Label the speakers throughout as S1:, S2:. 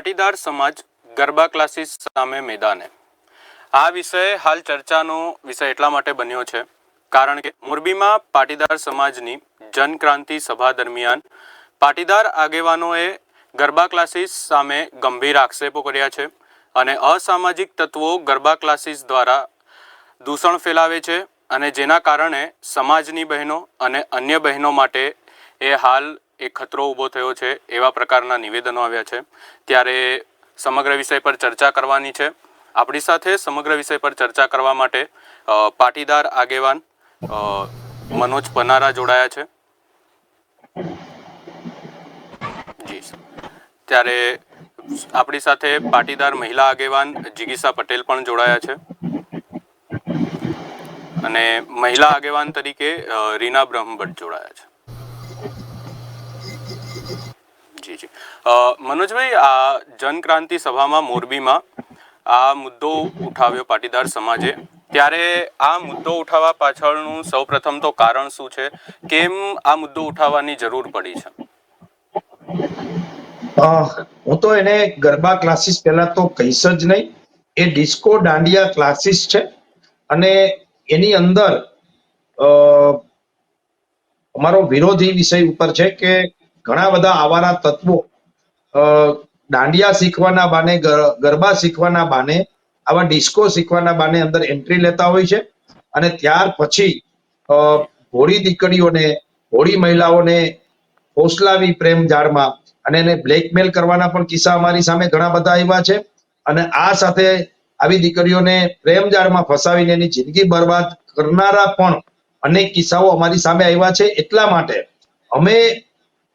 S1: પાટીદાર સમાજ ગરબા ક્લાસીસ સામે મેદાને. આ વિષય હાલ ચર્ચાનો વિષય એટલા માટે બન્યો છે, કારણ કે મોરબીમાં પાટીદાર સમાજની જનક્રાંતિ સભા દરમિયાન પાટીદાર આગેવાનોએ ગરબા ક્લાસીસ સામે ગંભીર આક્ષેપો કર્યા છે અને અસામાજિક તત્વો ગરબા ક્લાસીસ દ્વારા દૂષણ ફેલાવે છે અને જેના કારણે સમાજની બહેનો અને અન્ય બહેનો માટે એ હાલ એક ખતરો ઊભો થયો છે, એવા પ્રકારના નિવેદનો આવ્યા છે. ત્યારે સમગ્ર વિષય પર ચર્ચા કરવાની છે. આપણી સાથે સમગ્ર વિષય પર ચર્ચા કરવા માટે પાટીદાર આગેવાન મનોજ પનારા જોડાયા છે. જી ત્યારે આપણી સાથે પાટીદાર મહિલા આગેવાન જિગીસા પટેલ પણ જોડાયા છે. અને મહિલા આગેવાન તરીકે રીના રીના બ્રહ્મભટ્ટ જોડાયા છે. જી જી. મનોજભાઈ, આ જનક્રાંતિ સભામાં મોરબીમાં આ મુદ્દો ઉઠાવ્યો પાટીદાર સમાજે. ત્યારે આ મુદ્દો ઉઠાવવા પાછળનું સૌપ્રથમ તો કારણ શું છે? કેમ આ મુદ્દો ઉઠાવવાની જરૂર પડી છે?
S2: હું તો એને ગરબા ક્લાસીસ પહેલા તો કહીશ જ નહીં. એ ડિસ્કો દાંડિયા ક્લાસીસ છે. અને એની અંદર અમારો વિરોધી વિષય ઉપર છે કે ઘણા બધા આવારા તત્વો દાંડિયા શીખવાના બાને ગરબા શીખવાના બાને, આવા ડિસ્કો શીખવાના બાને અંદર એન્ટ્રી લેતા હોય છે. અને ત્યાર પછી હોળી દીકરીઓને, હોળી મહિલાઓને હોસલાવી પ્રેમ જાળમાં અને એને બ્લેકમેલ કરવાના પણ કિસ્સા અમારી સામે ઘણા બધા આવ્યા છે. અને આ સાથે આવી દીકરીઓને પ્રેમ જાળમાં ફસાવીને એની જિંદગી બરબાદ કરનારા પણ અનેક કિસ્સાઓ અમારી સામે આવ્યા છે. એટલા માટે અમે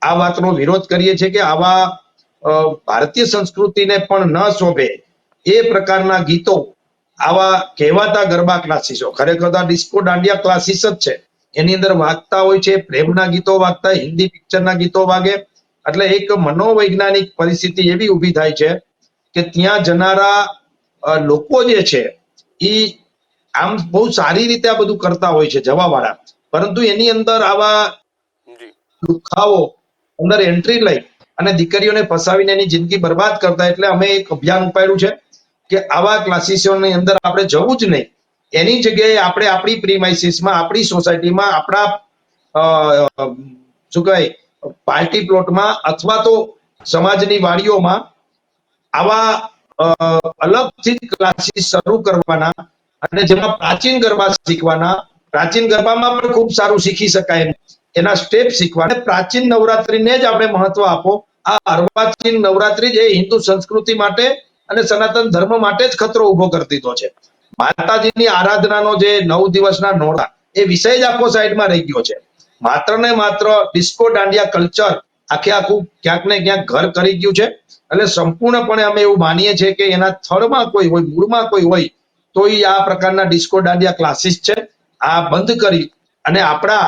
S2: આ વાતનો વિરોધ કરીએ છીએ કે આવા ભારતીય સંસ્કૃતિને પણ ન શોભે એ પ્રકારના ગીતો આવા કહેવાતા ગરબા ક્લાસીસો ખરેખર તો આ ડિસ્કો દાંડિયા ક્લાસીસ જ છે. એની અંદર વાગતા હોય છે પ્રેમના ગીતો વાગતા હિન્દી પિક્ચરના ગીતો વાગે. એટલે એક મનોવૈજ્ઞાનિક પરિસ્થિતિ એવી ઊભી થાય છે કે ત્યાં જનારા લોકો જે છે એ આમ બહુ સારી રીતે આ બધું કરતા હોય છે જવાવાળા. પરંતુ એની અંદર આવા લુખાઓ અંદર એન્ટ્રી લઈ અને દીકરીઓને ફસાવીને એની જિંદગી બરબાદ કરતા એટલે અમે એક અભિયાન ઉપાડ્યું છે કે આવા ક્લાસીસોની અંદર આપણે જવું જ નહીં એની જગ્યાએ આપણે આપણી પ્રીમાઇસીસમાં આપણી સોસાયટીમાં આપણા શું કહેવાય, પાર્ટી પ્લોટમાં અથવા તો સમાજની વાડીઓમાં આવા અલગથી ક્લાસીસ શરૂ કરવાના અને જેમાં પ્રાચીન ગરબા શીખવાના પ્રાચીન ગરબામાં પણ ખૂબ સારું શીખી શકાય એમ. એના સ્ટેપ શીખવા પ્રાચીન નવરાત્રીને જ આપણે મહત્વ આપો. આ અર્વાચીન નવરાત્રી જ એ હિન્દુ સંસ્કૃતિ માટે અને સનાતન ધર્મ માટે જ ખતરો ઊભો કરી દીધો છે. માતાજીની આરાધનાનો જે નવ દિવસના નોડા એ વિષય જ આખો સાઈડમાં રહી ગયો છે. માત્ર ને માત્ર ડિસ્કો દાંડિયા કલ્ચર આખે આખું ક્યાંક ને ક્યાંક ઘર કરી ગયું છે. એટલે સંપૂર્ણપણે અમે એવું માનીએ છીએ કે એના થળમાં કોઈ હોય, મૂળમાં કોઈ હોય, તો એ આ પ્રકારના ડિસ્કો દાંડિયા ક્લાસીસ છે. આ બંધ કરી અને આપણા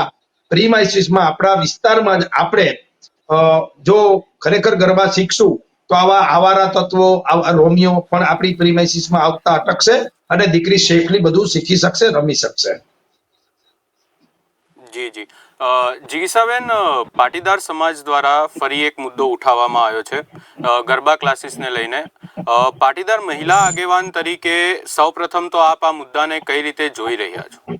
S2: પ્રીમાઇસીસમાં આપણા વિસ્તારમાં જ આપણે જો ખરેખર ગરબા શીખશું, તો આવા આવારા તત્વો રોમિયો પણ આપણી પ્રીમાઇસીસમાં આવતા અટકશે અને દીકરી સેફલી બધું શીખી શકશે, રમી શકશે.
S1: જી જી. જિગીસાબેન પાટીદાર સમાજ દ્વારા ફરી એક મુદ્દો ઉઠાવવામાં આવ્યો છે ગરબા ક્લાસીસને લઈને. પાટીદાર મહિલા આગેવાન તરીકે સૌપ્રથમ તો આપ આ મુદ્દાને કઈ રીતે જોઈ રહ્યા છો?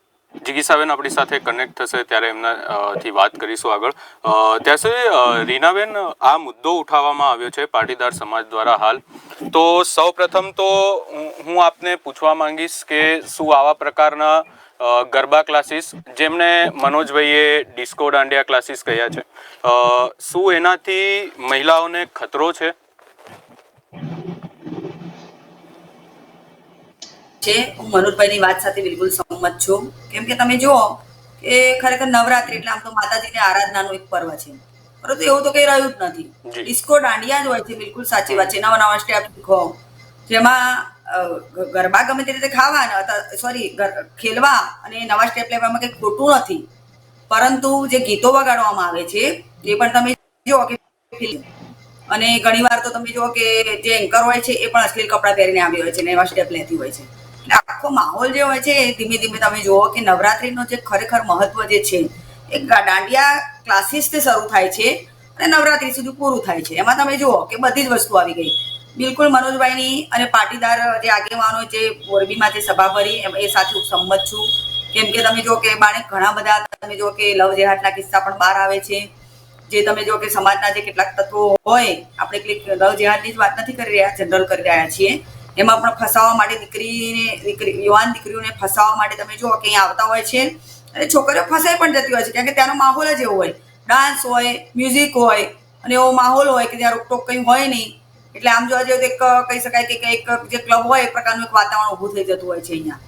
S1: જિગીસાબેન આપણી સાથે કનેક્ટ થશે ત્યારે એમના થી વાત કરીશું આગળ. ત્યાં સુધી રીનાબેન, આ મુદ્દો ઉઠાવવામાં આવ્યો છે પાટીદાર સમાજ દ્વારા હાલ. તો સૌ પ્રથમ તો હું- આપને પૂછવા માંગીશ કે શું આવા પ્રકારના ગરબા ક્લાસીસ જેમને મનોજભાઈએ ડિસ્કો દાંડિયા ક્લાસીસ કહ્યા છે શું એનાથી મહિલાઓને ખતરો છે?
S3: છે? હું મનોજભાઈની વાત સાથે બિલકુલ સંમત છું. કેમ કે તમે જુઓ કે ખરેખર નવરાત્રી એટલે આમ તો માતાજીની આરાધનાનું એક પર્વ છે. પરંતુ એવું તો કઈ રહ્યું જ નથી. ડિસ્કો દાંડિયા જ હોય છે બિલકુલ સાચી વાત છે. નવા નવા સ્ટેપ શીખો જેમાં ગરબા ગમે તે રીતે ખાવાના સોરી ખેલવા અને નવા સ્ટેપ લેવામાં કંઈ ખોટું નથી. પરંતુ જે ગીતો વગાડવામાં આવે છે એ પણ તમે જુઓ કે અને ઘણી વાર તો તમે જુઓ કે જે એન્કર હોય છે એ પણ અશ્લીલ કપડાં પહેરીને આવી હોય છે ને એવા સ્ટેપ લેતી હોય છે. આખો માહોલ જે હોય છે એ ધીમે ધીમે તમે જુઓ કે નવરાત્રિનો જે ખરેખર મહત્વ જે છે, એ દાંડિયા ક્લાસીસથી શરૂ થાય છે અને નવરાત્રી સુધી પૂરું થાય છે. એમાં તમે જુઓ કે બધી જ વસ્તુ આવી ગઈ. બિલકુલ મનોજભાઈની અને પાટીદાર જે આગેવાનો જે મોરબીમાં જે સભા ભરી એ સાથે હું સંમત છું. કેમ કે તમે જો કે બાણે ઘણા બધા, તમે જો કે લવ જેહાદના કિસ્સા પણ બહાર આવે છે. જે તમે જો કે સમાજના જે કેટલાક તત્વો હોય, આપણે લવ જેહાદની જ વાત નથી કરી રહ્યા જનરલ કરી રહ્યા છીએ. એમાં પણ ફસાવવા માટે દીકરીને, દીકરી, યુવાન દીકરીઓને ફસાવવા માટે તમે જુઓ કે અહીંયા આવતા હોય છે. અને છોકરીઓ ફસાઈ પણ જતી હોય છે, કારણ કે ત્યાંનો માહોલ જ એવો હોય. ડાન્સ હોય, મ્યુઝિક હોય, અને એવો માહોલ હોય કે ત્યાં રોકટોક કંઈ હોય નહીં. એટલે આમ જોવા જઈએ તો એક કહી શકાય કે એક જે ક્લબ હોય એ પ્રકારનું એક વાતાવરણ ઊભું થઈ જતું હોય છે અહીંયા.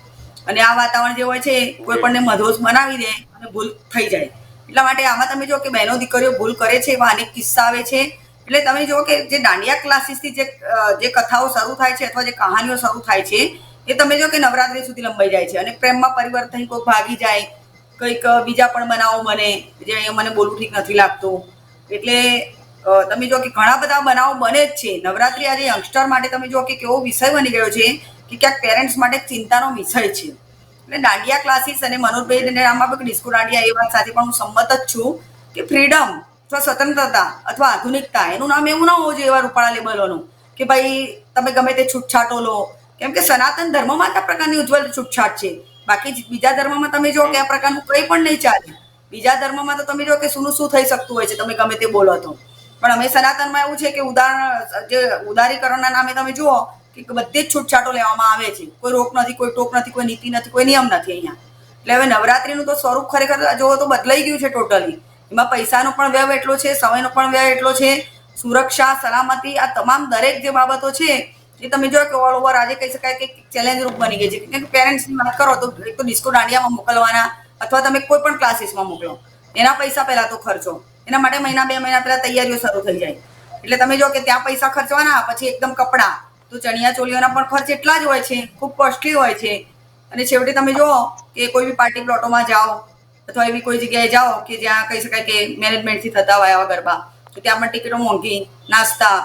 S3: અને આ વાતાવરણ જે હોય છે કોઈ પણને મધોસ બનાવી દે અને ભૂલ થઈ જાય. એટલા માટે આમાં તમે જો કે બહેનો દીકરીઓ ભૂલ કરે છે, એવા અનેક કિસ્સા આવે છે. એટલે તમે જુઓ કે જે દાંડિયા ક્લાસીસથી જે જે કથાઓ શરૂ થાય છે અથવા જે કહાનીઓ શરૂ થાય છે, એ તમે જો કે નવરાત્રી સુધી લંબાઈ જાય છે અને પ્રેમમાં પરિવર્તન કોઈ ભાગી જાય, કંઈક બીજા પણ બનાવો મને જે અહીંયા મને બોલવું ઠીક નથી લાગતું. એટલે તમે જો કે ઘણા બધા બનાવો બને જ છે. નવરાત્રી આજે યંગસ્ટર માટે તમે જો કે કેવો વિષય બની ગયો છે કે ક્યાંક પેરેન્ટ્સ માટે ચિંતાનો વિષય છે. એટલે દાંડિયા ક્લાસીસ અને મનોજભાઈ આમાં ડિસ્કો દાંડિયા એ વાત સાથે પણ હું સંમત જ છું કે ફ્રીડમ અથવા સ્વતંત્રતા અથવા આધુનિકતા, એનું નામ એવું ના હોવું જોઈએ એવા રૂપાળા લેબલોનું કે ભાઈ તમે ગમે તે છૂટછાટો લો. કેમ કે સનાતન ધર્મમાં જ આ પ્રકારની ઉજ્જવલ છૂટછાટ છે? બાકી બીજા ધર્મમાં તમે જો કે આ પ્રકારનું કંઈ પણ નહીં ચાલે. બીજા ધર્મમાં તો તમે જો કે શું શું થઈ શકતું હોય છે, તમે ગમે તે બોલો તો. પણ અમે સનાતનમાં એવું છે કે ઉદાહરણ, જે ઉદારીકરણના નામે તમે જુઓ કે બધી જ છૂટછાટો લેવામાં આવે છે. કોઈ રોક નથી, કોઈ ટોક નથી, કોઈ નીતિ નથી, કોઈ નિયમ નથી અહીંયા. એટલે હવે નવરાત્રીનું તો સ્વરૂપ ખરેખર જોવો તો બદલાઈ ગયું છે ટોટલી. એમાં પૈસાનો પણ વ્યય એટલો છે, સમયનો પણ વ્યય એટલો છે, સુરક્ષા, સલામતી, આ તમામ દરેક જે બાબતો છે, એ તમે જો કે ઓલ ઓવર આજે કહી શકાય કે ચેલેન્જ રૂપ બની ગઈ છે. કે પેરેન્ટ્સની વાત કરો તો એક તો ડિસ્કો દાંડિયામાં મોકલવાના અથવા તમે કોઈ પણ ક્લાસીસમાં મોકલો. એના પૈસા પહેલા તો ખર્ચો. એના માટે મહિના બે મહિના પહેલાં તૈયારીઓ શરૂ થઈ જાય. એટલે તમે જો કે ત્યાં પૈસા ખર્ચવાના, પછી એકદમ કપડાં. તો ચણિયા ચોલીઓના પણ ખર્ચ એટલા જ હોય છે, ખૂબ કોસ્ટલી હોય છે. અને છેવટે તમે જુઓ કે કોઈ બી પાર્ટી પ્લોટોમાં જાઓ અથવા એવી કોઈ જગ્યાએ જાઓ કે જ્યાં કહી શકાય કે મેનેજમેન્ટથી થતા હોય આવા ગરબા, તો ત્યાં પણ ટિકિટો મોંઘી, નાસ્તા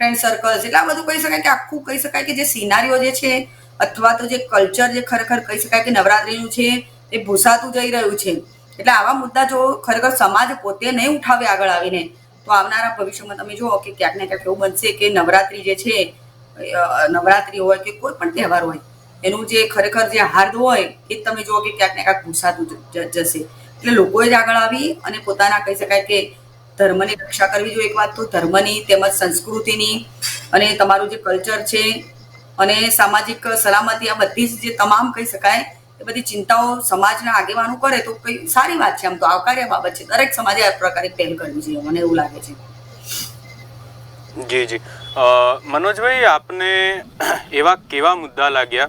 S3: ફ્રેન્ડ સર્કલ્સ એટલે આ બધું કહી શકાય કે આખું કહી શકાય કે જે સિનારીઓ જે છે અથવા તો જે કલ્ચર જે ખરેખર કહી શકાય કે નવરાત્રીનું છે, એ ભૂસાતું જઈ રહ્યું છે. એટલે આવા મુદ્દા જો ખરેખર સમાજ પોતે નહીં ઉઠાવે આગળ આવીને, તો આવનારા ભવિષ્યમાં તમે જુઓ કે ક્યાંક ને ક્યાંક એવું બનશે કે નવરાત્રી જે છે નવરાત્રિ નવરાત્રી હોય કે કોઈ પણ તહેવાર હોય એનું જે ખરેખર જે હાર્દ હોય, એ તમે જુઓ કે ક્યાંક ને ક્યાંક જ- જશે. એટલે લોકોએ જ આગળ આવી અને પોતાના કહી શકાય કે ધર્મની રક્ષા કરવી જોઈએ એક વાત તો ધર્મની તેમજ સંસ્કૃતિની અને તમારું જે કલ્ચર છે અને સામાજિક સલામતી આ બધી જ જે તમામ કહી શકાય, એ બધી ચિંતાઓ સમાજના આગેવાનો કરે તો કઈ સારી વાત છે. આમ તો આવકાર્ય બાબત છે. દરેક સમાજે આ પ્રકારે પહેલ કરવી જોઈએ મને એવું લાગે છે.
S1: જી જી. મનોજભાઈ, આપને એવા કેવા મુદ્દા લાગ્યા?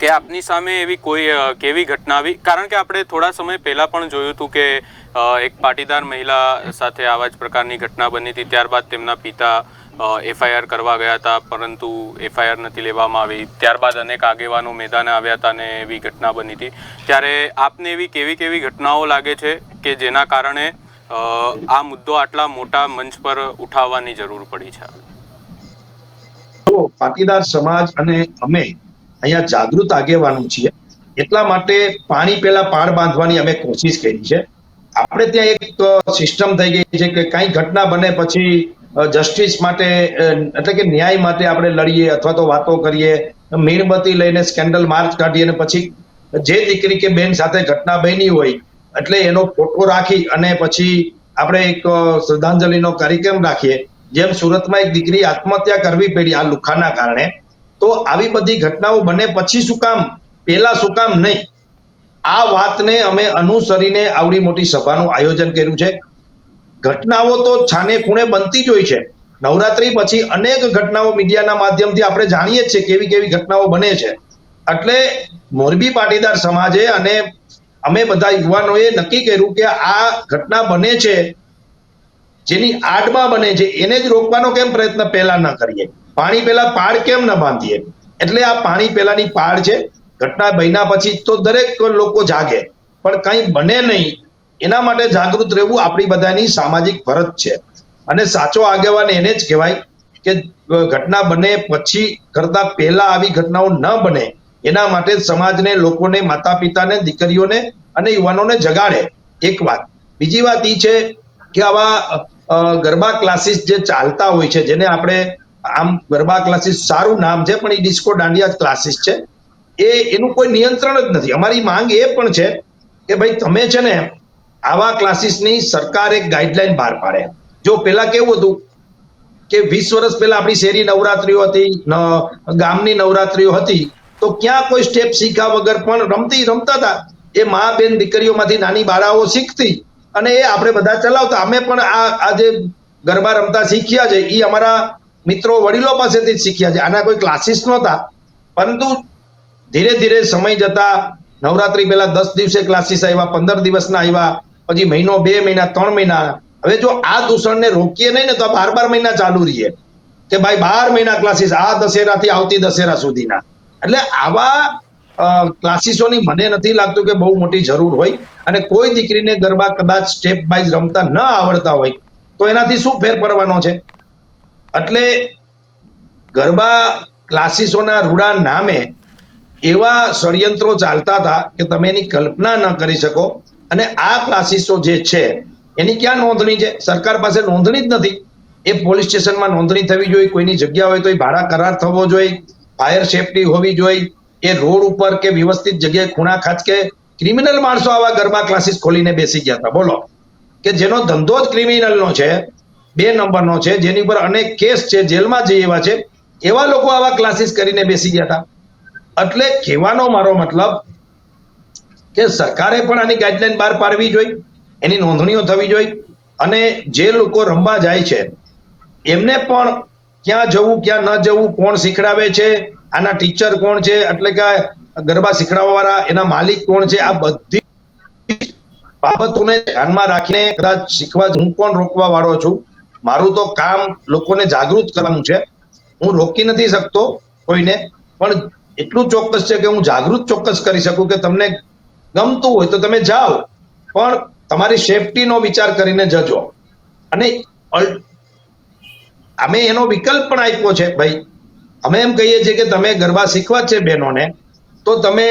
S1: કે આપની સામે એવી કોઈ કેવી ઘટના આવી? કારણ કે આપણે થોડા સમય પહેલા પણ જોયું હતું કે એક પાટીદાર મહિલા સાથે આવા જ પ્રકારની ઘટના બની હતી. ત્યારબાદ તેમના પિતા એફઆઈઆર કરવા ગયા હતા, પરંતુ એફઆઈઆર નથી લેવામાં આવી. ત્યારબાદ અનેક આગેવાનો મેદાને આવ્યા હતા અને એવી ઘટના બની હતી. ત્યારે આપને એવી કેવી કેવી ઘટનાઓ લાગે છે કે જેના કારણે આ મુદ્દો આટલા મોટા મંચ પર ઉઠાવવાની જરૂર પડી છે?
S2: પાટીદાર સમાજ અને અમે અહીંયા જાગૃત આગેવાનો છીએ. એટલા માટે પાણી પેલા પાળ બાંધવાની અમે કોશિશ કરી છે. આપણે ત્યાં એક સિસ્ટમ થઈ ગઈ છે કે કઈ ઘટના બને પછી જસ્ટિસ માટે એટલે કે ન્યાય માટે આપણે લડીએ અથવા તો વાતો કરીએ, મીણબત્તી લઈને સ્કેન્ડલ માર્ચ કાઢીએ અને પછી જે દીકરી કે બેન સાથે ઘટના બની હોય, એટલે એનો ફોટો રાખી અને પછી આપણે એક શ્રદ્ધાંજલિનો કાર્યક્રમ રાખીએ. જેમ સુરતમાં એક દીકરી આત્મહત્યા કરવી પડી આ લુખાના કારણે તો આવી બધી ઘટનાઓ બને પછી શું કામ? પેલા શું કામ નહીં. આ વાતને અમે અનુસરીને આવડી મોટી સભાનું આયોજન કર્યું છે. ઘટનાઓ તો છાને ખૂણે બનતી જ હોય છે. નવરાત્રી પછી અનેક ઘટનાઓ મીડિયાના માધ્યમથી આપણે જાણીએ જ છે કેવી કેવી ઘટનાઓ બને છે. એટલે મોરબી પાટીદાર સમાજે અને અમે બધા યુવાનોએ નક્કી કર્યું કે આ ઘટના બને છે, જેની આડમાં બને છે, એને જ રોકવાનો કેમ પ્રયત્ન પહેલા ન કરીએ? પાણી પહેલા પાળ કેમ ન બાંધીએ? એટલે આ પાણી પહેલાની પાળ છે, ઘટના બન્યા પછી તો દરેક લોકો જાગે, પણ કંઈ બને નહીં. એના માટે જાગૃત રહેવું આપણી બધાની સામાજિક ફરજ છે. અને સાચો આગેવાન એને જ કહેવાય કે ઘટના બને પછી કરતા પહેલા આવી ઘટનાઓ ન બને, એના માટે સમાજને, લોકોને માતા પિતાને દીકરીઓને અને યુવાનોને જગાડે. એક વાત. બીજી વાત એ છે કે આવા ગરબા ક્લાસીસ જે ચાલતા હોય છે, જેને આપણે આમ ગરબા ક્લાસીસ સારું નામ છે, પણ એ ડિસ્કો દાંડિયા ક્લાસીસ છે. એ, એનું કોઈ નિયંત્રણ જ નથી. અમારી માંગ એ પણ છે કે ભાઈ તમે છે ને આવા ક્લાસીસની સરકાર એક ગાઈડલાઈન બહાર પાડે. જો પેલા કેવું હતું કે વીસ વર્ષ પહેલા આપણી શેરી નવરાત્રીઓ હતી ગામની નવરાત્રીઓ હતી, તો ક્યાં કોઈ સ્ટેપ શીખ્યા વગર પણ રમતી રમતા હતા. એ મા બેન દીકરીઓમાંથી નાની બાળાઓ શીખતી અને એ આપણે બધા ચલાવતા. અમે પણ આ આજે ગરબા રમતા શીખ્યા છે એ અમારા મિત્રો વડીલો પાસેથી શીખ્યા છે. આના કોઈ ક્લાસીસ નહોતા. પરંતુ ધીરે ધીરે સમય જતા નવરાત્રી પહેલા દસ દિવસે ક્લાસીસ આવ્યા, પંદર દિવસના આવ્યા, પછી મહિનો બે મહિના, ત્રણ મહિના. હવે જો આ દૂષણને રોકીએ નહીં ને તો બાર બાર મહિના ચાલુ રહીએ. કે ભાઈ બાર મહિના ક્લાસીસ આ દશેરાથી આવતી દશેરા સુધીના. એટલે આવા ક્લાસીસોની મને નથી લાગતું કે બહુ મોટી જરૂર હોય. અને કોઈ દીકરીને ગરબા કદાચ સ્ટેપ વાઇઝ રમતા ન આવડતા હોય, તો એનાથી શું ફેર પડવાનો છે? એટલે ગરબા ક્લાસીસોના રૂડા નામે એવા ષડયંત્રો ચાલતા હતા કે તમે એની કલ્પના ન કરી શકો. અને આ ક્લાસીસો જે છે, એની ક્યાં નોંધણી છે? સરકાર પાસે નોંધણી જ નથી. એ પોલીસ સ્ટેશનમાં નોંધણી થવી જોઈએ, કોઈની જગ્યા હોય તો એ ભાડા કરાર થવો જોઈએ, ફાયર સેફટી હોવી જોઈએ, એ રોડ ઉપર કે વ્યવસ્થિત જગ્યાએ ખૂણા ખાચ કે ક્રિમિનલ માણસો આવા ગરબા ક્લાસીસ ખોલીને બેસી ગયા હતા. બોલો, કે જેનો ધંધો જ ક્રિમિનલનો છે બે નંબરનો છે, જેની પર અનેક કેસ છે, જેલમાં જઈ એવા છે, એવા લોકો આવા ક્લાસીસ કરીને બેસી ગયા હતા. એટલે કહેવાનો મારો મતલબ કે સરકારે પણ આની ગાઈડલાઈન બહાર પાડવી જોઈએ, એની નોંધણીઓ થવી જોઈએ, અને જે લોકો રમવા જાય છે, એમને પણ ક્યાં જવું, ક્યાં ન જવું, કોણ શીખડાવે છે, આના ટીચર કોણ છે, એટલે કે ગરબા શીખડાવવાવાળા, એના માલિક કોણ છે, આ બધી બાબતોને ધ્યાનમાં રાખીને કદાચ શીખવા, હું કોણ રોકવા વાળો છું મારું તો કામ લોકોને જાગૃત કરવાનું છે. હું રોકી નથી શકતો કોઈને, પણ એટલું ચોક્કસ છે કે હું જાગૃત ચોક્કસ કરી શકું કે તમને ગમતું હોય તો તમે જાઓ. પણ તમારી સેફટીનો વિચાર કરીને જજો. અને અમે એનો વિકલ્પ પણ આપ્યો છે ભાઈ. અમે એમ કહીએ છીએ કે તમે ગરબા શીખવા છે બહેનોને. તો તમે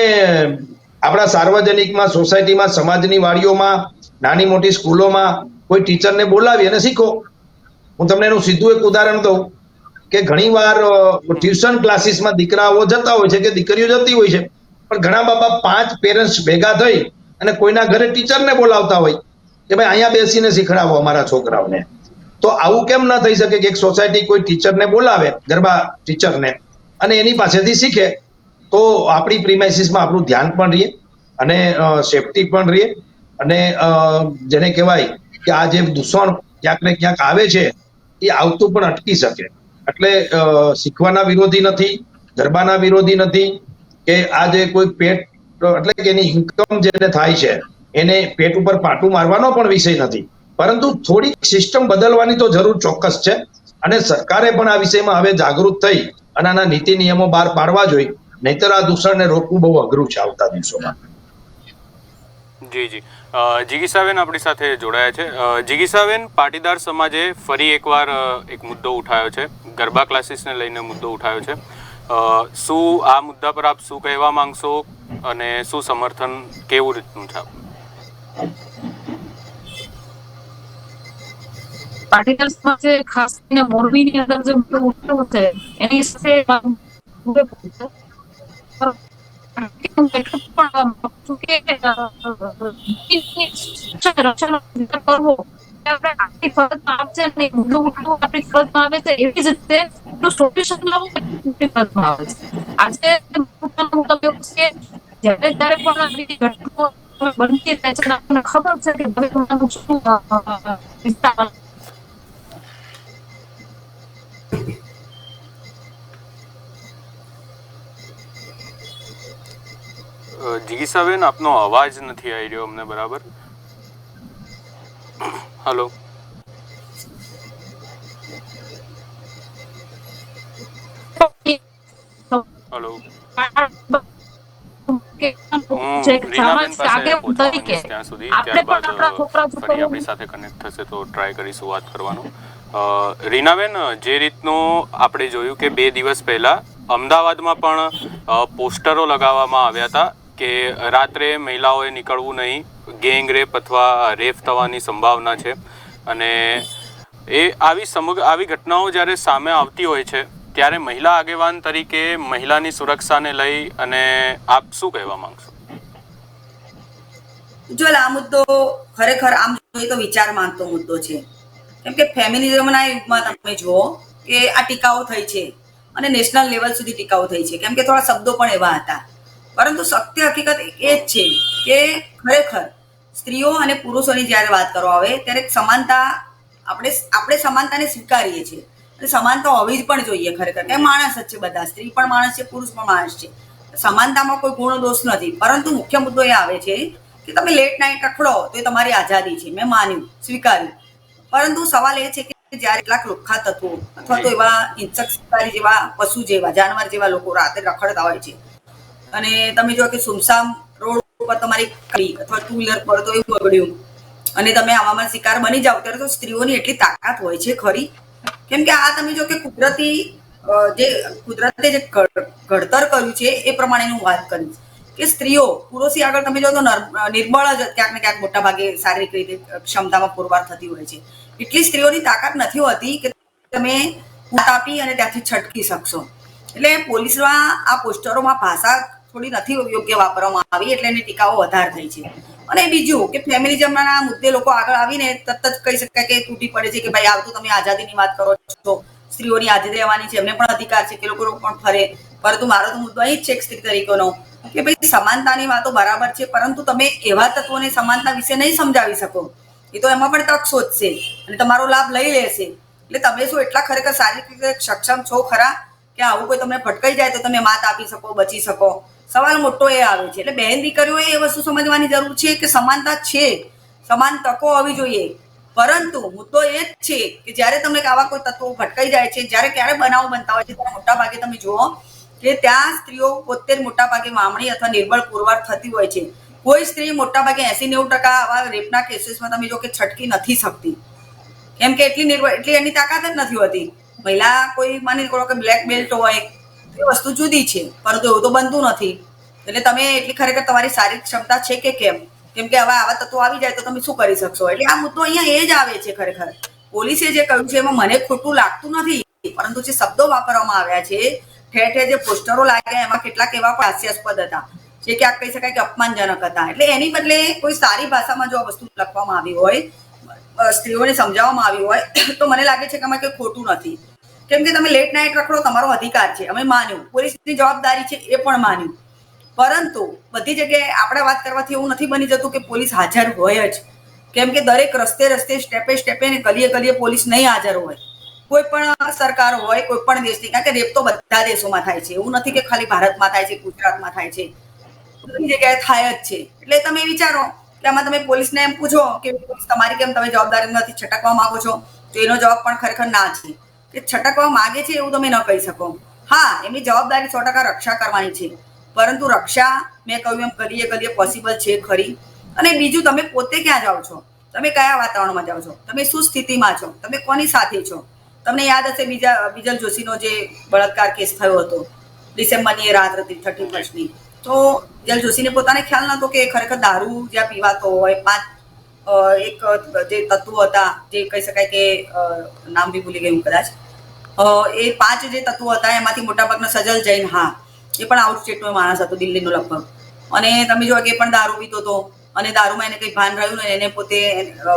S2: આપણા સાર્વજનિકમાં, સોસાયટીમાં, સમાજની વાડીઓમાં, નાની મોટી સ્કૂલોમાં કોઈ ટીચરને બોલાવી અને શીખો. હું તમને એનું સીધું એક ઉદાહરણ દઉં કે ઘણીવાર ટ્યુશન ક્લાસીસમાં દીકરાઓ જતા હોય છે કે દીકરીઓ જતી હોય છે, પણ ઘણા બાપા પાંચ પેરેન્ટ્સ ભેગા થઈ અને કોઈના ઘરે ટીચરને બોલાવતા હોય કે ભાઈ અહીંયા બેસીને શીખડાવો અમારા છોકરાઓને. તો આવું કેમ ન થઈ શકે કે એક સોસાયટી કોઈ ટીચરને બોલાવે, ગરબા ટીચરને, અને એની પાસેથી શીખે? તો આપણી પ્રિમાઇસીસમાં આપણું ધ્યાન પણ રહે અને સેફટી પણ રહે અને જેને કહેવાય કે આ જે દૂષણ ક્યાંક ને ક્યાંક આવે છે એ આવતું પણ અટકી શકે. એટલે શીખવાના વિરોધી નથી ગરબાના વિરોધી નથી, કે આ જે કોઈ પેટ, એટલે કે એની ઇન્કમ જેને થાય છે, એને પેટ ઉપર પાટું મારવાનો પણ વિષય નથી. પરંતુ થોડીક સિસ્ટમ બદલવાની તો જરૂર ચોક્કસ છે અને સરકારે પણ આ વિષયમાં હવે જાગૃત થઈ અને આના નીતિ નિયમો બહાર પાડવા જોઈએ. નહીતર આ દૂષણને રોકવું બહુ અઘરું છે આવતા દિવસોમાં.
S1: જી જી. જિગીસાબેન આપણી સાથે જોડાયા છે. જીગીસાબેન પાટીદાર સમાજે ફરી એકવાર એક મુદ્દો ઉઠાવ્યો છે. ગરબા ક્લાસીસને લઈને મુદ્દો ઉઠાવ્યો છે. શું આ મુદ્દા પર આપ શું કહેવા માંગશો અને શું સમર્થન કેવું રીતનું છે?
S4: પાટીદાર સમાજે ખાસ કરીને મોરબીની અંદર જે મુદ્દો ઉઠ્યો છે, એની સાથે મારું પૂરેપૂરું છે. હું એટલું પણ માનું છું કે, અ, રક્ષણનો વિચાર કરવો એ આપણે આપણી ફરજમાં આવે છે અને એ મુદ્દો ઉઠાવવો આપણી ફરજમાં આવે છે એવી જ રીતે એનું સોલ્યુશન લાવવું એ આપણી ફરજમાં આવે છે આજે મહત્વનો મુદ્દો એવો છે કે જ્યારે જ્યારે પણ આવી ઘટનાઓ બનતી રહે છે અને આપણને ખબર છે કે ભવિષ્યમાં શું અ, અ, અ, વિસ્તાર
S1: જિગીસાબેન આપનો અવાજ નથી આવી રહ્યો અમને બરાબર? હલો. હલો.
S4: આપણે
S1: સાથે કનેક્ટ થશે તો ટ્રાય કરીશું વાત કરવાનું. રીનાબેન જે રીતનું આપણે જોયું કે બે દિવસ પહેલા અમદાવાદમાં પણ પોસ્ટરો લગાવવામાં આવ્યા હતા કે રાત્રે મહિલાઓએ નીકળવું નહીં, ગેંગ રેપ અથવા રેપ થવાની સંભાવના છે. અને એ આવી સમગ્ર, આવી ઘટનાઓ જ્યારે સામે આવતી હોય છે, ત્યારે મહિલા આગેવાન તરીકે મહિલાની સુરક્ષાને લઈ અને આપ શું કહેવા માંગશો?
S3: જો આ મુદ્દો ખરેખર આમ જોઈએ તો વિચાર માંગતો મુદ્દો છે. કેમ કે ફેમિનિઝમના યુગમાં તમે જુઓ કે આ ટીકાઓ થઈ છે અને નેશનલ લેવલ સુધી ટીકાઓ થઈ છે. કેમ કે થોડા શબ્દો પણ એવા હતા. પરંતુ સત્ય હકીકત એ જ છે કે ખરેખર સ્ત્રીઓ અને પુરુષોની જ્યારે વાત કરો આવે, ત્યારે સમાનતા આપણે આપણે સમાનતાને સ્વીકારીએ છીએ. અને સમાનતા હોવી જ પણ જોઈએ ખરેખર. કે માણસ જ છે બધા. સ્ત્રી પણ માણસ છે, પુરુષ પણ માણસ છે. સમાનતામાં કોઈ ગુણ, દોષ નથી. પરંતુ મુખ્ય મુદ્દો એ આવે છે કે તમે લેટ નાઇટ રખડો તો એ તમારી આઝાદી છે. મેં માન્યું, સ્વીકાર્યું. પરંતુ સવાલ એ છે કે જ્યારે કેટલાક લુખ્ખા તત્વો અથવા તો એવા હિંસક શિકારી જેવા પશુ જેવા, જાનવર જેવા લોકો રાતે રખડતા હોય છે અને તમે જો કે સુમસામ રોડ ઉપર તમારી કરી અથવા ટુ વ્હીલર પર તો એવું બગડ્યું. અને તમે આવામાં શિકાર બની જાઓ ત્યારે તો સ્ત્રીઓની એટલી તાકાત હોય છે ખરી. કેમ કે આ તમે જો કે કુદરતી જે કુદરતે જે ઘડતર કર્યું છે એ પ્રમાણે હું વાત કરીશ કે સ્ત્રીઓ, પુરુષી આગળ તમે જો તો નર- નિર્બળ જ ક્યાંક ને ક્યાંક મોટા ભાગે શારીરિક રીતે ક્ષમતામાં પુરવાર થતી હોય છે. એટલી સ્ત્રીઓની તાકાત નથી હોતી કે તમે તાપી અને ત્યાંથી છટકી શકશો. એટલે પોલીસમાં આ પોસ્ટરોમાં ભાષા થોડી નથી યોગ્ય વાપરવામાં આવી એટલે એની ટીકાઓ વધારે થઈ છે. અને બીજું કે ફેમિનિઝમના મુદ્દે લોકો આગળ આવીને તરત જ કહી શકાય કે તૂટી પડે છે કે ભાઈ આવતું તમે આઝાદીની વાત કરો છો, સ્ત્રીઓની આઝાદી રહેવાની છે, એમને પણ અધિકાર છે કે લોકો પણ ફરે. પરંતુ મારો તો મુદ્દો અહીં જ છે સ્ત્રી તરીકેનો કે ભાઈ સમાનતાની વાતો બરાબર છે, પરંતુ તમે એવા તત્વોને સમાનતા વિશે નહીં સમજાવી શકો. એ તો એમાં પણ તક શોધશે અને તમારો લાભ લઈ લેશે. એટલે તમે શું એટલા ખરેખર શારીરિક રીતે સક્ષમ છો ખરા? કે આવું કોઈ તમને ભટકાઈ જાય તો તમે માત આપી શકો, બચી શકો? સવાલ મોટો એ આવે છે. એટલે બહેન દીકરીઓએ એ વસ્તુ સમજવાની જરૂર છે કે સમાનતા છે. સમાન તકો હોવી જોઈએ. પરંતુ મુદ્દો એ જ છે કે જ્યારે તમને આવા કોઈ તત્વો ભટકાઈ જાય છે, જ્યારે ક્યારે બનાવો બનતા હોય છે, ત્યારે મોટા ભાગે તમે જુઓ કે ત્યાં સ્ત્રીઓ પોતે જ મોટા ભાગે મામણી અથવા નિર્બળ પુરવાર થતી હોય છે. કોઈ સ્ત્રી મોટા ભાગે એસી નેવું ટકા આવા રેપના કેસીસમાં તમે જો કે છટકી નથી શકતી. કેમ કે એટલી નિર્બળ, એટલી એની તાકાત જ નથી હોતી. મહિલા કોઈ માની કરો કે બ્લેક બેલ્ટ હોય વસ્તુ જુદી છે, પરંતુ એવું તો બનતું નથી. એટલે તમે એટલી ખરેખર તમારી શારીરિક ક્ષમતા છે કે કેમ? કેમ કે હવે આવા તત્વો આવી જાય તો તમે શું કરી શકશો? એટલે આ મુદ્દો અહીંયા એ જ આવે છે ખરેખર. પોલીસે જે કહ્યું છે એમાં મને ખોટું લાગતું નથી, પરંતુ જે શબ્દો વાપરવામાં આવ્યા છે, ઠેર ઠેર જે પોસ્ટરો લાગ્યા એમાં કેટલાક એવા પણ હાસ્યાસ્પદ હતા. જે કે આ કહી શકાય કે અપમાનજનક હતા. એટલે એની બદલે કોઈ સારી ભાષામાં જો આ વસ્તુ લખવામાં આવી હોય સ્ત્રીઓને સમજાવવામાં આવી હોય, તો મને લાગે છે કે આમાં કંઈ ખોટું નથી. કેમ કે તમે લેટ નાઇટ રખડો, તમારો અધિકાર છે. અમે માન્યું. પોલીસની જવાબદારી છે, એ પણ માન્યું. પરંતુ બધી જગ્યાએ આપણે વાત કરવાથી એવું નથી બની જતું કે પોલીસ હાજર હોય જ. કેમ કે દરેક રસ્તે રસ્તે, સ્ટેપે સ્ટેપે ને ગલીએ ગલીએ પોલીસ નહીં હાજર હોય. કોઈ પણ સરકાર હોય, કોઈ પણ દેશની, કારણ કે રેપ તો બધા દેશોમાં થાય છે. એવું નથી કે ખાલી ભારતમાં થાય છે, ગુજરાતમાં થાય છે. બધી જગ્યાએ થાય જ છે. એટલે તમે વિચારો કે આમાં તમે પોલીસને એમ પૂછો કે પોલીસ તમારી કેમ તમે જવાબદારી નથી છટકવા માંગો છો? તો એનો જવાબ પણ ખરેખર ના છે. કે છટકવા માગે છે એવું તમે ન કહી શકો. હા, એમની જવાબદારી સો ટકા રક્ષા કરવાની છે. પરંતુ રક્ષા, મેં કહ્યું એમ ગલીએ ગલીએ પોસિબલ છે ખરી. અને બીજું, તમે પોતે ક્યાં જાઓ છો? તમે કયા વાતાવરણમાં જાઓ છો? તમે શું સ્થિતિમાં છો? તમે કોની સાથે છો? તમને યાદ હશે બીજા, બીજલ જોશીનો જે બળાત્કાર કેસ થયો હતો, ડિસેમ્બરની એ રાત હતી થર્ટી ફર્સ્ટની તો બીજલ જોશીને પોતાને ખ્યાલ નહોતો કે ખરેખર દારૂ જ્યાં પીવાતો હોય, પાંચ એક જે તત્વો હતા, જે કહી શકાય કે નામ બી ભૂલી ગયું કદાચ. એ પાંચ જે તત્વો હતા, એમાંથી મોટાભાગના સજલ જૈન, હા. એ પણ આઉટ સ્ટેટનો માણસ હતો, દિલ્હીનો લગભગ. અને તમે જો કે પણ દારૂ પીતો હતો, અને દારૂમાં એને કંઈ ભાન રહ્યું ને એને પોતે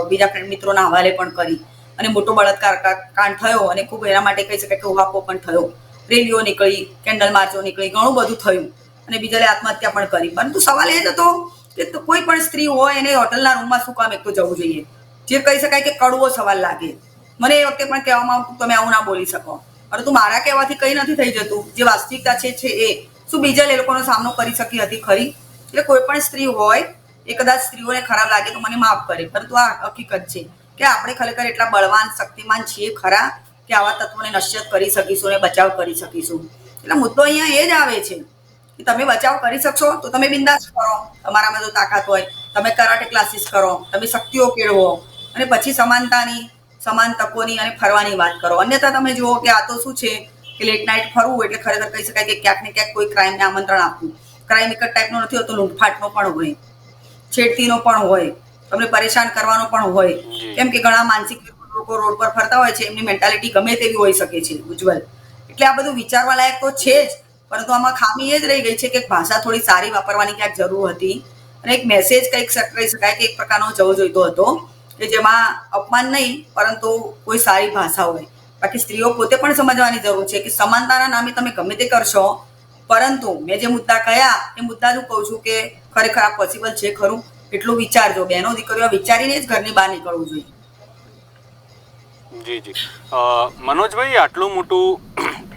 S3: બીજા ફ્રેન્ડ મિત્રોના હવાલે પણ કરી. અને મોટો બળાત્કાર કાંડ થયો, અને ખૂબ એના માટે કહી શકાય કે ઉહાપો પણ થયો. રેલીઓ નીકળી, કેન્ડલ માર્ચો નીકળી, ઘણું બધું થયું. અને બીજાને આત્મહત્યા પણ કરી. પરંતુ સવાલ એ જ હતો કે કોઈ પણ સ્ત્રી હોય, એને હોટલના રૂમમાં શું કામ એકલું જવું જોઈએ. જે કહી શકાય કે કડવો સવાલ લાગે. મને એ વખતે પણ કહેવામાં આવતું તમે આવું ના બોલી શકો. પરંતુ મારા કહેવાથી કંઈ નથી થઈ જતું. જે વાસ્તવિકતા છે છે એ. શું બીજા એ લોકોનો સામનો કરી શકી હતી ખરી? એટલે કોઈ પણ સ્ત્રી હોય, એ કદાચ સ્ત્રીઓને ખરાબ લાગે તો મને માફ કરે. પરંતુ આ હકીકત છે કે આપણે ખરેખર એટલા બળવાન, શક્તિમાન છીએ ખરા કે આવા તત્વોને નશ્યત કરી શકીશું અને બચાવ કરી શકીશું. એટલે મુદ્દો અહીંયા એ જ આવે છે કે તમે બચાવ કરી શકશો તો તમે બિંદાસ કરો. તમારામાં જો તાકાત હોય, તમે કરાટે ક્લાસીસ કરો, તમે શક્તિઓ કેળવો અને પછી સમાનતાની સમાન તકોની અને ફરવાની વાત કરો. અન્યથા તમે જુઓ કે આ તો શું છે કે લેટ નાઇટ ફરવું એટલે ખરેખર કહી શકાય કે ક્યાંક ને ક્યાંક કોઈ ક્રાઇમને આમંત્રણ આપવું. ક્રાઇમ એક જ ટાઈપનો નથી હોતો લૂંટફાટનો પણ હોય છેડતીનો પણ હોય તમને પરેશાન કરવાનો પણ હોય. કેમ કે ઘણા માનસિક લોકો રોડ પર ફરતા હોય છે એમની મેન્ટાલિટી ગમે તેવી હોઈ શકે છે ઉજ્જવલ. એટલે આ બધું વિચારવા લાયક તો છે જ પરંતુ આમાં ખામી એ જ રહી ગઈ છે કે ભાષા થોડી સારી વાપરવાની ક્યાંક જરૂર હતી. અને એક મેસેજ કંઈક કહી શકાય કે એક પ્રકારનો જવો જોઈતો હતો. કે જેમાં અપમાન નહીં, પરંતુ કોઈ સારી ભાષા હોય. બાકી સ્ત્રીઓ પોતે પણ સમજવાની જરૂર છે કે સમાનતાના નામે તમે ગમે તે કરશો, પરંતુ મેં જે મુદ્દા કયા, એ મુદ્દા હું કહું છું કે ખરેખર આ પોસિબલ છે ખરું, એટલું વિચારજો. બહેનો દીકરીઓ વિચારીને જ ઘરની બહાર નીકળવું જોઈએ.
S1: જી જી. મનોજભાઈ, આટલું મોટું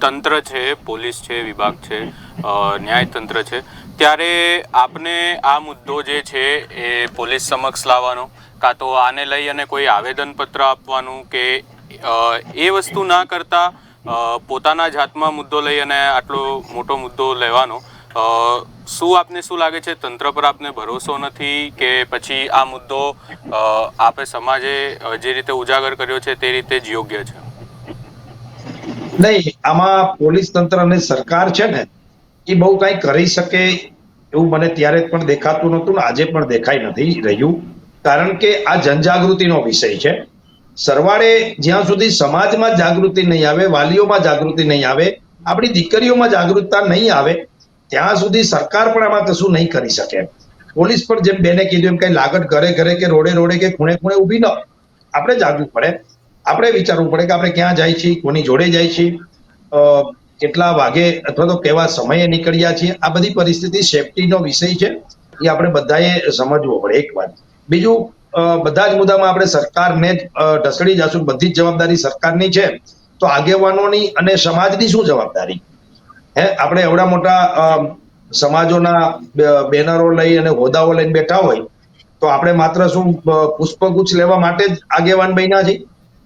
S1: તંત્ર છે, પોલીસ છે, વિભાગ છે ન્યાયતંત્ર છે. ત્યારે આપને આ મુદ્દો જે છે એ પોલીસ સમક્ષ લાવવાનો, કાં તો આને લઈ અને કોઈ આવેદનપત્ર આપવાનું કે એ વસ્તુ ના કરતા પોતાના જાતમાં મુદ્દો લઈ અને આટલો મોટો મુદ્દો લેવાનો. શું આપને શું લાગે છે? તંત્ર પર આપને ભરોસો નથી કે પછી આ મુદ્દો આપે સમાજે જે રીતે ઉજાગર કર્યો છે તે રીતે જ યોગ્ય છે?
S2: નહીં, આમાં પોલીસ તંત્ર અને સરકાર છે ને એ બહુ કઈ કરી શકે એવું મને ત્યારે પણ દેખાતું નહોતું ને આજે પણ દેખાઈ નથી રહ્યું. કારણ કે આ જનજાગૃતિનો વિષય છે. સરવાળે જ્યાં સુધી સમાજમાં જાગૃતિ નહીં આવે, વાલીઓમાં જાગૃતિ નહીં આવે, આપણી દીકરીઓમાં જાગૃતતા નહીં આવે, ત્યાં સુધી સરકાર પણ આમાં કશું નહીં કરી શકે. પોલીસ પણ જેમ બેને કીધું એમ કઈ લાગત ઘરે ઘરે કે રોડે રોડે કે ખૂણે ખૂણે ઊભી ન. આપણે જાગવું પડે. આપણે વિચારવું પડે કે આપણે ક્યાં જાય છીએ, કોની જોડે જાય છીએ. કેટલા વાગે અથવા તો કેવા સમયે નીકળ્યા છીએ? આ બધી પરિસ્થિતિ સેફટીનો વિષય છે. એ આપણે બધાએ સમજવો પડે, એક વાત. બીજું બધા જ મુદ્દામાં આપણે સરકારને જ ઢસડી જશું. બધી જ જવાબદારી સરકારની છે. તો આગેવાનોની અને સમાજની શું જવાબદારી? હે, આપણે એવડા મોટા સમાજોના બેનરો લઈ અને હોદ્દાઓ લઈને બેઠા હોય, તો આપણે માત્ર શું પુષ્પગુચ્છ લેવા માટે જ આગેવાન બન્યા છીએ?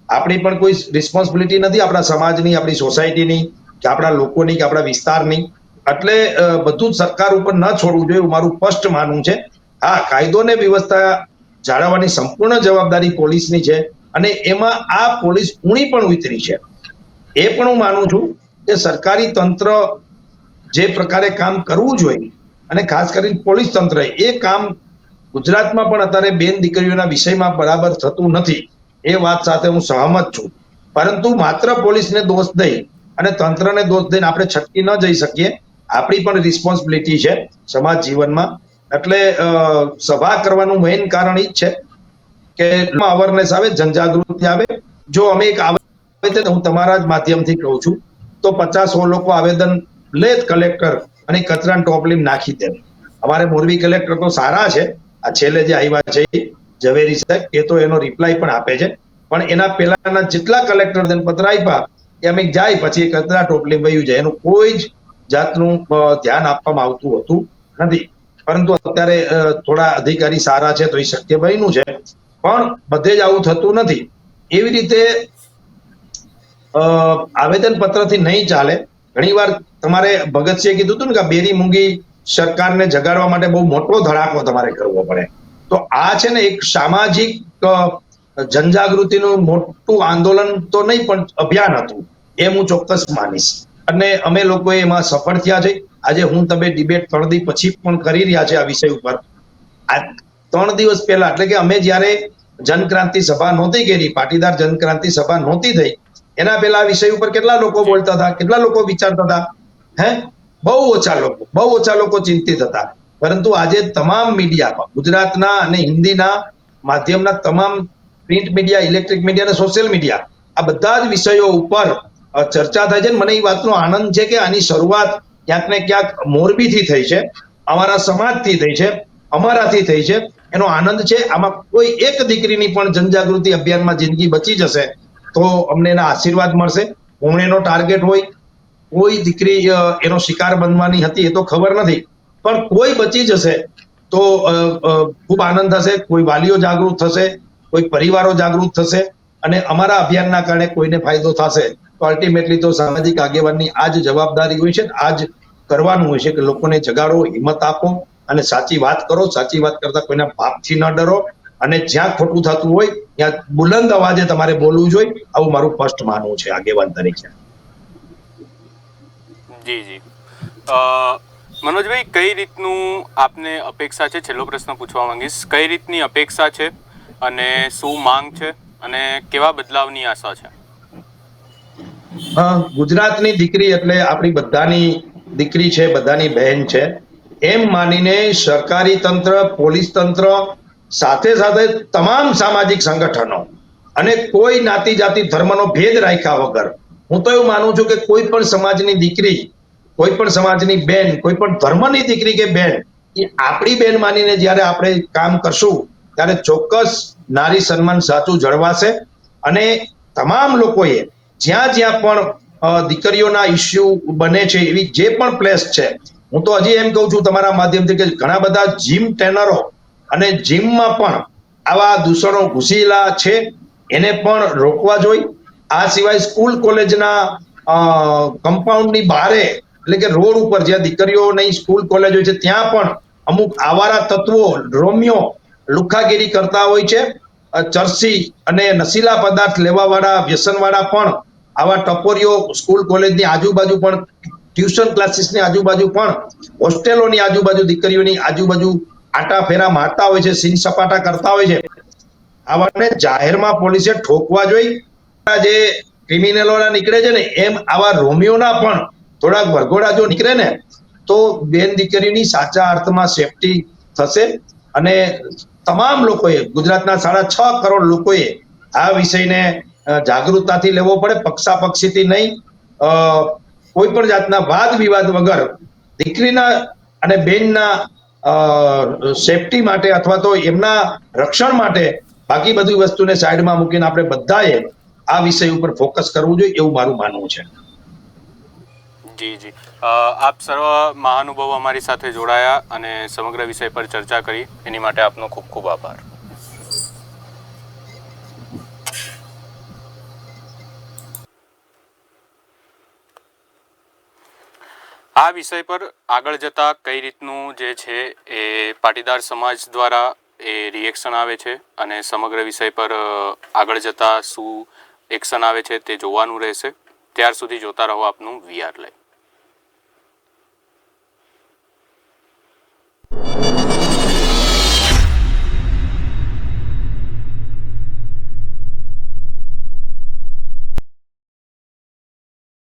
S2: આપણી પણ કોઈ રિસ્પોન્સિબિલિટી નથી આપણા સમાજની, આપણી સોસાયટીની કે આપણા લોકોની કે આપણા વિસ્તારની એટલે બધું જ સરકાર ઉપર ન છોડવું જોઈએ એવું મારું સ્પષ્ટ માનવું છે. હા કાયદો ને વ્યવસ્થા જાળવવાની સંપૂર્ણ જવાબદારી પોલીસની છે અને એમાં આ પોલીસ ઊણી પણ ઉતરી છે. એ પણ હું માનું છું કે સરકારી તંત્ર જે પ્રકારે કામ કરવું જોઈએ અને ખાસ કરીને પોલીસ તંત્ર એ કામ ગુજરાતમાં પણ અત્યારે બેન દીકરીઓના વિષયમાં બરાબર થતું નથી. એ વાત સાથે હું સહમત છું. પરંતુ માત્ર પોલીસને દોષ દઈ અને તંત્રને દોષ દઈને આપણે છટકી ન જઈ શકીએ. આપણી પણ રિસ્પોન્સિબિલિટી છે સમાજ જીવનમાં. એટલે સભા કરવાનું મેઇન કારણ એ જ છે કે અવેરનેસ આવે, જનજાગૃતિ આવે. જો અમે એક આવે હું તમારા જ માધ્યમથી કહું છું, તો પચાસ સો લોકો આવેદન લે કલેક્ટર અને કચરાની ટોપલીમ નાખી દે. અમારે મોરબી કલેક્ટર તો સારા છે. આ છેલ્લે જે આવ્યા છે ઝવેરી સાહેબ, એ તો એનો રિપ્લાય પણ આપે છે. પણ એના પહેલાના જેટલા કલેક્ટર પત્ર આપ્યા એ અમે જાય, પછી કચરા ટોપલી વયું જાય. એનું કોઈ જ જાતનું ધ્યાન આપવામાં આવતું હતું નથી. પરંતુ અત્યારે થોડા અધિકારી સારા છે તો એ શક્ય બન્યું છે. પણ બધે જ આવું થતું નથી. એવી રીતે આવેદન પત્રથી નહીં ચાલે. ઘણીવાર તમારે ભગતસિંહે કીધું હતું ને કે બેરી મૂંગી સરકારને જગાડવા માટે બહુ મોટો ધડાકો તમારે કરવો પડે. તો આ છે ને એક સામાજિક જનજાગૃતિનું મોટું આંદોલન તો નહીં, પણ અભિયાન હતું. એ હું ચોક્કસ માનીશ. અને અમે લોકો એમાં સફળ થયા છે. આજે હું તમે ડિબેટ ત્રણ દિવસ પછી પણ કરી રહ્યા છે આ વિષય ઉપર. ત્રણ દિવસ પહેલા, એટલે કે અમે જ્યારે જનક્રાંતિ સભા નહોતી કરી પાટીદાર જનક્રાંતિ સભા નહોતી થઈ, એના પહેલા આ વિષય ઉપર કેટલા લોકો બોલતા હતા? કેટલા લોકો વિચારતા હતા? હે? બહુ ઓછા લોકો, બહુ ઓછા લોકો ચિંતિત હતા. પરંતુ આજે તમામ મીડિયામાં ગુજરાતના અને હિન્દીના માધ્યમના તમામ પ્રિન્ટ મીડિયા ઇલેક્ટ્રિક મીડિયા અને સોશિયલ મીડિયા આ બધા જ વિષયો ઉપર ચર્ચા થાય છે. મને એ વાતનો આનંદ છે કે આની શરૂઆત ક્યાંક ને ક્યાંક મોરબીથી થઈ છે. અમારા સમાજથી થઈ છે. અમારાથી થઈ છે. એનો આનંદ છે. આમાં કોઈ એક દીકરીની પણ જનજાગૃતિ અભિયાનમાં જિંદગી બચી જશે તો અમને એના આશીર્વાદ મળશે. પૂર્ણેનો ટાર્ગેટ હોય? કોઈ દીકરી એનો શિકાર બનવાની હતી એ તો ખબર નથી. પણ કોઈ બચી જશે તો ખૂબ આનંદ થશે. કોઈ વાલીઓ જાગૃત થશે. કોઈ પરિવારો જાગૃત થશે અને અમારા અભિયાનના કારણે કોઈને ફાયદો થશે. તો અલ્ટિમેટલી તો સામાજિક આગેવાનની આ જ જવાબદારી હોય છે આ જ કરવાનું હોય છે કે લોકોને જગાડો, હિંમત આપો અને સાચી વાત કરો. સાચી વાત કરતા કોઈના પાપથી ન ડરો અને જ્યાં ખોટું થતું હોય, ત્યાં બુલંદ અવાજે તમારે બોલવું જોઈએ. આવું મારું ફર્સ્ટ માનવું છે આગેવાન તરીકે.
S1: જી જી. મનોજભાઈ, કઈ રીતનું આપને અપેક્ષા છે? છેલ્લો પ્રશ્ન પૂછવા માંગીશ. કઈ રીતની અપેક્ષા છે? અને શું માંગ છે? અને કેવા બદલાવની આશા છે?
S2: ગુજરાતની દીકરી એટલે આપણી બધાની દીકરી છે, બધાની બહેન છે. એમ માનીને સરકારી તંત્ર, પોલીસ તંત્ર, સાથે સાથે તમામ સામાજિક સંગઠનો અને કોઈ નાતી જાતિ ધર્મનો ભેદ રાખ્યા વગર, હું તો એવું માનું છું કે કોઈ પણ સમાજની દીકરી, કોઈ પણ સમાજની બેન, કોઈ પણ ધર્મની દીકરી કે બેન, એ આપણી બેન માનીને જ્યારે આપણે કામ કરશું ત્યારે ચોક્કસ નારી સન્માન સાચું જળવાશે અને તમામ લોકોએ જ્યાં જ્યાં પણ દીકરીઓના ઇસ્યુ બને છે એવી જે પણ પ્લેસ છે, હું તો હજી એમ કહું છું તમારા માધ્યમથી કે ઘણા બધા જીમ ટ્રેનરો અને જીમમાં પણ આવા દૂષણો ઘૂસેલા છે, એને પણ રોકવા જોઈએ આ સિવાય સ્કૂલ કોલેજના કમ્પાઉન્ડની બારે, એટલે કે રોડ ઉપર જ્યાં દીકરીઓની સ્કૂલ કોલેજ હોય છે, ત્યાં પણ અમુક આવારા તત્વો, રોમિયો લુખાગીરી કરતા હોય છે. ચરસી અને નશીલા પદાર્થ લેવાવાળા, વ્યસનવાળા પણ આવા ટપોરીઓ સ્કૂલ, કોલેજની આજુબાજુ પણ, ટ્યુશન ક્લાસીસની આજુબાજુ પણ, હોસ્ટેલોની આજુબાજુ દીકરીઓની આજુબાજુ આટા ફેરા મારતા હોય છે, સીન સપાટા કરતા હોય છે. આવાને જાહેરમાં પોલીસે ઠોકવા જોઈ. જે ક્રિમિનલોના નીકળે છે ને, એમ આવા રોમિયોના પણ થોડાક વરઘોડા જો નીકળે ને, તો બેન દીકરીની સાચા અર્થમાં સેફટી થશે અને તમામ લોકોએ ગુજરાતના સાડા છ કરોડ લોકોએ આ વિષયને જાગૃતતાથી લેવો પડે. પક્ષાપક્ષીથી નહીં. અ, કોઈ પણ જાતના વાદ વિવાદ વગર દીકરીના અને બેનના સેફટી માટે અથવા તો એમના રક્ષણ માટે બાકી બધી વસ્તુને સાઈડમાં મૂકીને આપણે બધાએ આ વિષય ઉપર ફોકસ કરવું જોઈએ એવું મારું માનવું છે.
S1: જી જી. આપ સર્વ મહાનુભાવો અમારી સાથે જોડાયા અને સમગ્ર વિષય પર ચર્ચા કરી. એની માટે આપનો ખૂબ ખૂબ આભાર. આ વિષય પર આગળ જતા કઈ રીતનું જે છે એ પાટીદાર સમાજ દ્વારા એ રિએક્શન આવે છે અને સમગ્ર વિષય પર આગળ જતા શું એક્શન આવે છે તે જોવાનું રહેશે. ત્યાર સુધી જોતા રહો આપનું વીઆર લાઈવ.